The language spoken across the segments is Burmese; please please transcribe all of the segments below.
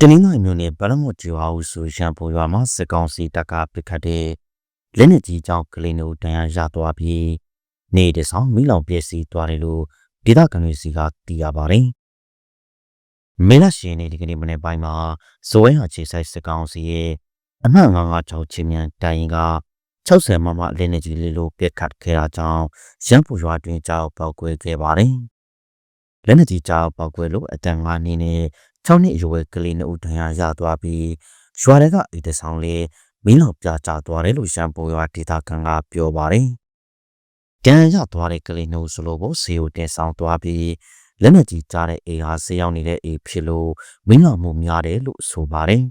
တနင်္လာနေ့နဲ့ဗလမော့ကျွာဦးဆိုရန်ပေါ်ရွာမှာစစ်ကောင်စီတပ်ကပစ်ခတ်တဲ့လက်နက်ကြီးကြောင့်ကလေးနိုတန်ရာရသွားပြီးနေတဆောင်မိလောင်ပျက်စီးသွားတယ်လို့ဒေသခံတွေစီကသိရပါတယ်။မေလရှင်နေဒီကနေ့မနေ့ပိုင်းမှာဇိုဝဲဟာခြေဆိုင်စစ်ကောင်စီရဲ့အမှတ်956ချင်းမြန်တိုင်ရင်က60မမလက်နက်ကြီးလေးလိုပစ်ခတ်ခဲ့တာကြောင့်ရန်ပေါ်ရွာတွင်ကြောက်ပေါက်ကွဲခဲ့ပါတယ်။လက်နက်ကြီးကြောက်ပေါက်ကွဲလို့အတန်9နှစ်နဲ့ 6နှစ်အရွယ်ကလေးနှစ်ဦးဒဏ်ရာရသွားပြီးရွာတွေကအိတ်တဆောင်လေးမင်းလောက်ပြကျသွားတယ်လို့ရန်ပေါ်ရွာဒေသခံကပြောပါတယ်။ဒဏ်ရာရသွားတဲ့ကလေးနှစ်ဦးစလို့ကိုဆေးကိုတင်ဆောင်သွားပြီးလက်နက်ကြီးကြားတဲ့အိမ်ဟာဆေးရောက်နေတဲ့အိမ်ဖြစ်လို့မင်းလောက်မှုများတယ်လို့ဆိုပါတယ်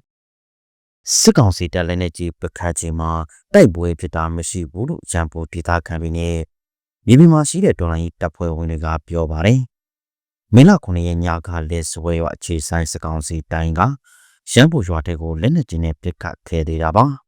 ။စစ်ကောင်စီတပ်လက်နက်ကြီးပခတ်ခြင်းမှာတိုက်ပွဲဖြစ်တာမရှိဘူးလို့ရန်ပေါ်ဒေသခံတွေနဲ့မြေပြင်မှာရှိတဲ့ဒေါ်လာကြီးတပ်ဖွဲ့ဝင်တွေကပြောပါတယ်။ မင်းလာ9ရက်ညကလက်ဆွဲရွာအခြေဆိုင်စကောင်စီတိုင်းကရန်ပူရွာတဲ့ကိုလက်နက်ကြီးနဲ့ပစ်ခတ်ခဲ့သေးတာပါ။